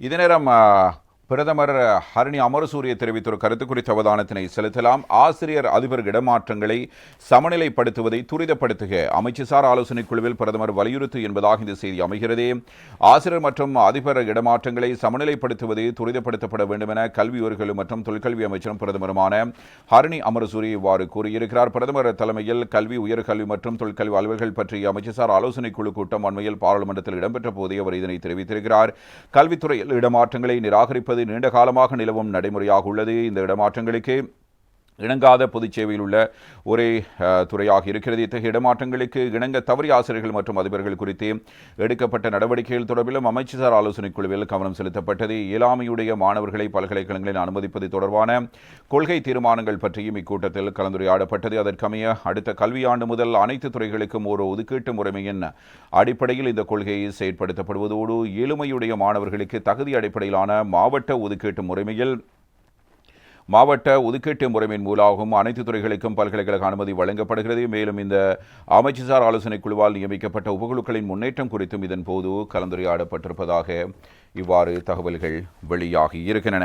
இதே நேரம் பிரதமர் ஹரணி அமரசூரிய தெரிவித்த ஒரு கருத்து குறித்த அவதானத்தினை செலுத்தலாம். ஆசிரியர் அதிபர் இடமாற்றங்களை சமநிலைப்படுத்துவதை துரிதப்படுத்துக. அமைச்சுசார் ஆலோசனைக் குழுவில் பிரதமர் வலியுறுத்து என்பதாக இந்த செய்தி அமைகிறது. ஆசிரியர் மற்றும் அதிபர் இடமாற்றங்களை சமநிலைப்படுத்துவதை துரிதப்படுத்தப்பட வேண்டும் என கல்வி மற்றும் தொழிற்கல்வி அமைச்சரும் பிரதமருமான ஹரணி அமரசூரி இவ்வாறு கூறியிருக்கிறார். பிரதமர் தலைமையில் கல்வி உயர்கல்வி மற்றும் தொழிற்கல்வி அலுவல்கள் பற்றிய அமைச்சுசார் ஆலோசனைக் குழு கூட்டம் அண்மையில் பாராளுமன்றத்தில் இடம்பெற்ற போதே அவர் இதனை தெரிவித்திருக்கிறார். கல்வித்துறையில் இடமாற்றங்களை நிராகரிப்பது நீண்ட காலமாக நிலவும் நடைமுறையாக உள்ளது. இந்த இடமாற்றங்களுக்கு இணங்காத பொதுச்சேவையில் உள்ள ஒரே துறையாக இருக்கிறது. இத்தகைய இடமாற்றங்களுக்கு இணங்க தவறிய ஆசிரியர்கள் மற்றும் அதிபர்கள் குறித்து எடுக்கப்பட்ட நடவடிக்கைகள் தொடர்பிலும் அமைச்சர் ஆலோசனைக் குழுவில் கவனம் செலுத்தப்பட்டது. இயலாமையுடைய மாணவர்களை பல்கலைக்கழகங்களில் அனுமதிப்பது தொடர்பான கொள்கை தீர்மானங்கள் பற்றியும் இக்கூட்டத்தில் கலந்துரையாடப்பட்டது. அதற்கமைய அடுத்த கல்வியாண்டு முதல் அனைத்து துறைகளுக்கும் ஒரு ஒதுக்கீட்டு முறைமையின் அடிப்படையில் இந்த கொள்கையை செயற்படுத்தப்படுவதோடு ஏழுமையுடைய மாணவர்களுக்கு தகுதி அடிப்படையிலான மாவட்ட ஒதுக்கீட்டு முறைமையில் மாவட்ட ஒதுக்கீட்டு முறைமையின் மூலமாகவும் அனைத்து துறைகளுக்கும் பல்கலைக்கழக அனுமதி வழங்கப்படுகிறது. மேலும் இந்த அமைச்சுசார் ஆலோசனைக் குழுவால் நியமிக்கப்பட்ட உபகுழுக்களின் முன்னேற்றம் குறித்தும் இதன் போது கலந்துரையாடப்பட்டிருப்பதாக இவ்வாறு தகவல்கள் வெளியாகி இருக்கின்றன.